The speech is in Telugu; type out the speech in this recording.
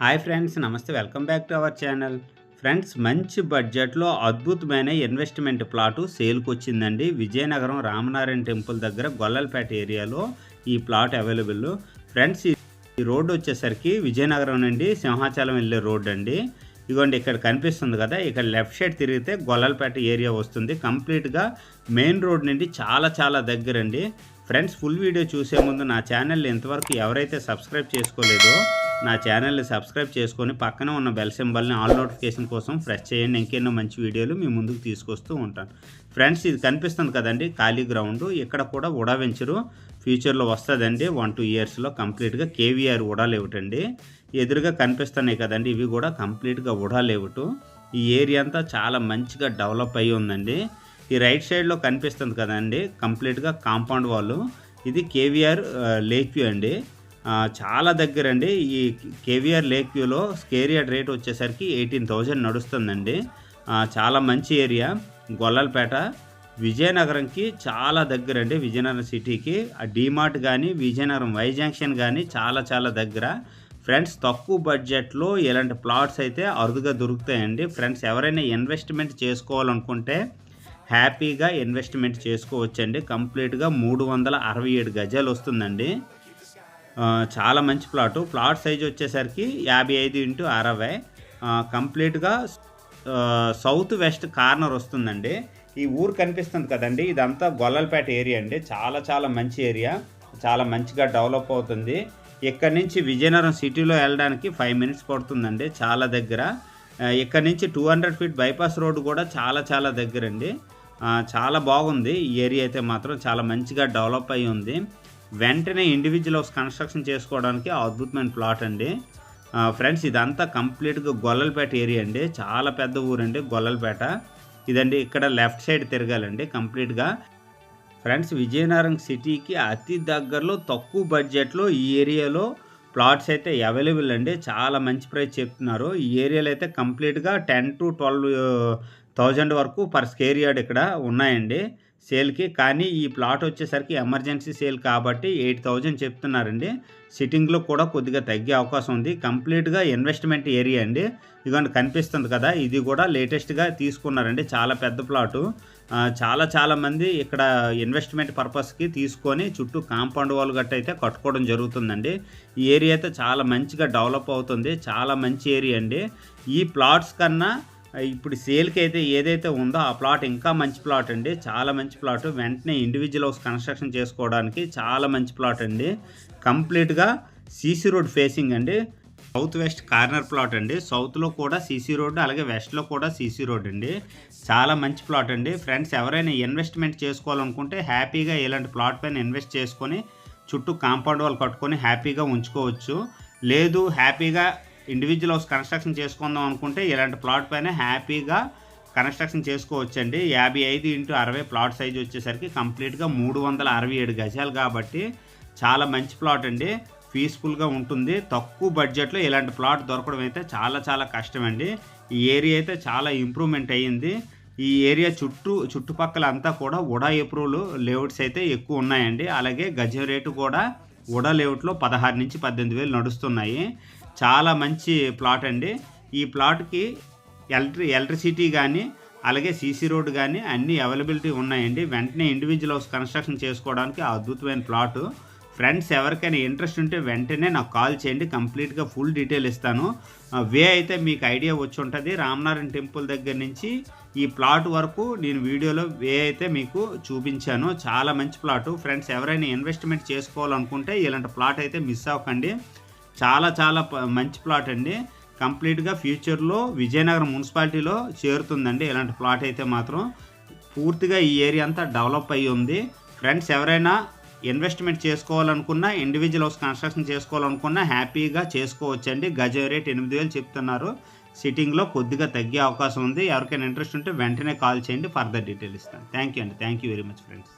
హాయ్ ఫ్రెండ్స్ నమస్తే. Welcome back to our channel. Friends మంచి బడ్జెట్లో అద్భుతమైన ఇన్వెస్ట్మెంట్ ప్లాటు సేల్కి వచ్చిందండి విజయనగరం రామనారాయణ టెంపుల్ దగ్గర గొల్లలపేట ఏరియాలో ఈ ప్లాట్ అవైలబుల్. ఫ్రెండ్స్ ఈ రోడ్డు వచ్చేసరికి విజయనగరం నుండి సింహాచలం వెళ్ళే రోడ్ అండి. ఇదిగోండి ఇక్కడ కనిపిస్తుంది కదా ఇక్కడ లెఫ్ట్ సైడ్ తిరిగితే గొల్లలపేట ఏరియా వస్తుంది. కంప్లీట్గా మెయిన్ రోడ్ నుండి చాలా చాలా దగ్గరండి. ఫ్రెండ్స్ ఫుల్ వీడియో చూసే ముందు నా ఛానల్ ఇంతవరకు ఎవరైతే సబ్స్క్రైబ్ చేసుకోలేదో నా ఛానల్ని సబ్స్క్రైబ్ చేసుకొని పక్కనే ఉన్న బెల్ సింబల్ని ఆల్ నోటిఫికేషన్ కోసం ప్రెస్ చేయండి. ఇంకెన్నో మంచి వీడియోలు మీ ముందుకు తీసుకొస్తూ ఉంటాను. ఫ్రెండ్స్ ఇది కనిపిస్తుంది కదండి ఖాళీ గ్రౌండ్. ఇక్కడ కూడా ఉడా వెంచరు ఫ్యూచర్లో వస్తుందండి. వన్ టూ ఇయర్స్లో కంప్లీట్గా కేవీఆర్ ఉడాలేవుటండి ఎదురుగా కనిపిస్తున్నాయి కదండి ఇవి కూడా కంప్లీట్గా ఉడాలేవుటు ఈ ఏరియా అంతా చాలా మంచిగా డెవలప్ అయ్యి ఉందండి. ఈ రైట్ సైడ్లో కనిపిస్తుంది కదండి కంప్లీట్గా కాంపౌండ్ వాళ్ళు ఇది కేవీఆర్ లేక్ వ్యూ అండి. చాలా దగ్గర అండి ఈ కేవిఆర్ లేక్ వ్యూలో స్కేరియర్ రేట్ వచ్చేసరికి ఎయిటీన్ థౌజండ్ నడుస్తుందండి. చాలా మంచి ఏరియా. గొల్లలపేట విజయనగరంకి చాలా దగ్గర అండి విజయనగరం సిటీకి. ఆ డీమార్ట్ కానీ విజయనగరం వై జంక్షన్ కానీ చాలా చాలా దగ్గర. ఫ్రెండ్స్ తక్కువ బడ్జెట్లో ఇలాంటి ప్లాట్స్ అయితే అరుదుగా దొరుకుతాయండి. ఫ్రెండ్స్ ఎవరైనా ఇన్వెస్ట్మెంట్ చేసుకోవాలనుకుంటే హ్యాపీగా ఇన్వెస్ట్మెంట్ చేసుకోవచ్చండి. కంప్లీట్గా మూడు వందల అరవై ఏడు గజాలు వస్తుందండి. చాలా మంచి ప్లాటు. ప్లాట్ సైజ్ వచ్చేసరికి యాభై ఐదు ఇంటూ అరవై. కంప్లీట్గా సౌత్ వెస్ట్ కార్నర్ వస్తుందండి. ఈ ఊరు కనిపిస్తుంది కదండి. ఇదంతా గొల్లలపేట ఏరియా అండి. చాలా చాలా మంచి ఏరియా. చాలా మంచిగా డెవలప్ అవుతుంది. ఇక్కడ నుంచి విజయనగరం సిటీలో వెళ్ళడానికి ఫైవ్ మినిట్స్ పడుతుందండి చాలా దగ్గర. ఇక్కడ నుంచి two hundred feet bypass road కూడా చాలా చాలా దగ్గర అండి చాలా బాగుంది. ఈ ఏరియా అయితే మాత్రం చాలా మంచిగా డెవలప్ అయి ఉంది. వెంటనే ఇండివిజువల్ హౌస్ కన్స్ట్రక్షన్ చేసుకోవడానికి అద్భుతమైన ప్లాట్ అండి. ఫ్రెండ్స్ ఇదంతా కంప్లీట్గా గొల్లలపేట ఏరియా అండి. చాలా పెద్ద ఊరండి గొల్లలపేట. ఇదండి ఇక్కడ లెఫ్ట్ సైడ్ తిరగాలండి కంప్లీట్గా ఫ్రెండ్స్ విజయనగరం సిటీకి అతి దగ్గరలో తక్కువ బడ్జెట్లో ఈ ఏరియాలో ప్లాట్స్ అయితే అవైలబుల్ అండి. చాలా మంచి ప్రైస్ చెప్తున్నారు. ఈ ఏరియాలో అయితే కంప్లీట్గా టెన్ టు ట్వెల్వ్ థౌజండ్ వరకు పర్ స్కేర్ యార్డ్ ఇక్కడ ఉన్నాయండి. సేల్కి. కానీ ఈ ప్లాట్ వచ్చేసరికి ఎమర్జెన్సీ సేల్ కాబట్టి ఎయిట్ థౌజండ్ చెప్తున్నారండి. సిట్టింగ్లో కూడా కొద్దిగా తగ్గే అవకాశం ఉంది. కంప్లీట్గా ఇన్వెస్ట్మెంట్ ఏరియా అండి. ఇదిగోండి కనిపిస్తుంది కదా ఇది కూడా లేటెస్ట్గా తీసుకున్నారండి. చాలా పెద్ద ప్లాటు. చాలా చాలా మంది ఇక్కడ ఇన్వెస్ట్మెంట్ పర్పస్కి తీసుకొని చుట్టూ కాంపౌండ్ వాల్ గట్ట అయితే కట్టుకోవడం జరుగుతుందండి. ఈ ఏరియా అయితే చాలా మంచిగా డెవలప్ అవుతుంది. చాలా మంచి ఏరియా అండి. ఈ ప్లాట్స్ కన్నా ఇప్పుడు సేల్కి అయితే ఏదైతే ఉందో ఆ ప్లాట్ ఇంకా మంచి ప్లాట్ అండి. చాలా మంచి ప్లాట్. వెంటనే ఇండివిజువల్ హౌస్ కన్స్ట్రక్షన్ చేసుకోవడానికి చాలా మంచి ప్లాట్ అండి. కంప్లీట్గా సీసీ రోడ్ ఫేసింగ్ అండి. సౌత్ వెస్ట్ కార్నర్ ప్లాట్ అండి. సౌత్లో కూడా సీసీ రోడ్ అలాగే వెస్ట్లో కూడా సీసీ రోడ్ అండి. చాలా మంచి ప్లాట్ అండి. ఫ్రెండ్స్ ఎవరైనా ఇన్వెస్ట్మెంట్ చేసుకోవాలనుకుంటే హ్యాపీగా ఇలాంటి ప్లాట్ పైన ఇన్వెస్ట్ చేసుకొని చుట్టూ కాంపౌండ్ వాళ్ళు కట్టుకొని హ్యాపీగా ఉంచుకోవచ్చు. లేదు హ్యాపీగా ఇండివిజువల్ హౌస్ కన్స్ట్రక్షన్ చేసుకుందాం అనుకుంటే ఇలాంటి ప్లాట్ పైన హ్యాపీగా కన్స్ట్రక్షన్ చేసుకోవచ్చండి. యాభై ఐదు ఇంటూ అరవై ప్లాట్ సైజ్ వచ్చేసరికి కంప్లీట్గా మూడు వందల అరవై ఏడు గజాలు కాబట్టి చాలా మంచి ప్లాట్ అండి. పీస్ఫుల్గా ఉంటుంది. తక్కువ బడ్జెట్లో ఇలాంటి ప్లాట్ దొరకడం అయితే చాలా చాలా కష్టమండి. ఈ ఏరియా అయితే చాలా ఇంప్రూవ్మెంట్ అయ్యింది. ఈ ఏరియా చుట్టూ చుట్టుపక్కల అంతా కూడా ఉడా ఎప్రూవ్లు లేఅవుట్స్ అయితే ఎక్కువ ఉన్నాయండి. అలాగే గజం రేటు కూడా ఉడా లేఅవుట్లో పదహారు నుంచి పద్దెనిమిది వేలు నడుస్తున్నాయి. చాలా మంచి ప్లాట్ అండి. ఈ ప్లాట్కి ఎలక్ట్రి ఎలక్ట్రిసిటీ కానీ అలాగే సీసీ రోడ్ కానీ అన్నీ అవైలబిలిటీ ఉన్నాయండి. వెంటనే ఇండివిజువల్ హౌస్ కన్స్ట్రక్షన్ చేసుకోవడానికి అద్భుతమైన ప్లాటు. ఫ్రెండ్స్ ఎవరికైనా ఇంట్రెస్ట్ ఉంటే వెంటనే నాకు కాల్ చేయండి. కంప్లీట్గా ఫుల్ డీటెయిల్ ఇస్తాను. వే అయితే మీకు ఐడియా వచ్చి ఉంటుంది. రామనారాయణ టెంపుల్ దగ్గర నుంచి ఈ ప్లాట్ వరకు నేను వీడియోలో వే అయితే మీకు చూపించాను. చాలా మంచి ప్లాటు. ఫ్రెండ్స్ ఎవరైనా ఇన్వెస్ట్మెంట్ చేసుకోవాలనుకుంటే ఇలాంటి ప్లాట్ అయితే మిస్ అవ్వకండి. చాలా చాలా మంచి ప్లాట్ అండి. కంప్లీట్గా ఫ్యూచర్లో విజయనగరం మున్సిపాలిటీలో చేరుతుందండి. ఇలాంటి ప్లాట్ అయితే మాత్రం పూర్తిగా ఈ ఏరియా అంతా డెవలప్ అయ్యి ఉంది. ఫ్రెండ్స్ ఎవరైనా ఇన్వెస్ట్మెంట్ చేసుకోవాలనుకున్నా ఇండివిజువల్ హౌస్ కన్స్ట్రక్షన్ చేసుకోవాలనుకున్నా హ్యాపీగా చేసుకోవచ్చండి. గజ రేట్ ఎనిమిది వేలు చెప్తున్నారు. సిట్టింగ్లో కొద్దిగా తగ్గే అవకాశం ఉంది. ఎవరికైనా ఇంట్రెస్ట్ ఉంటే వెంటనే కాల్ చేయండి. ఫర్దర్ డీటెయిల్ ఇస్తాను థ్యాంక్ యూ అండి. Thank you very much friends.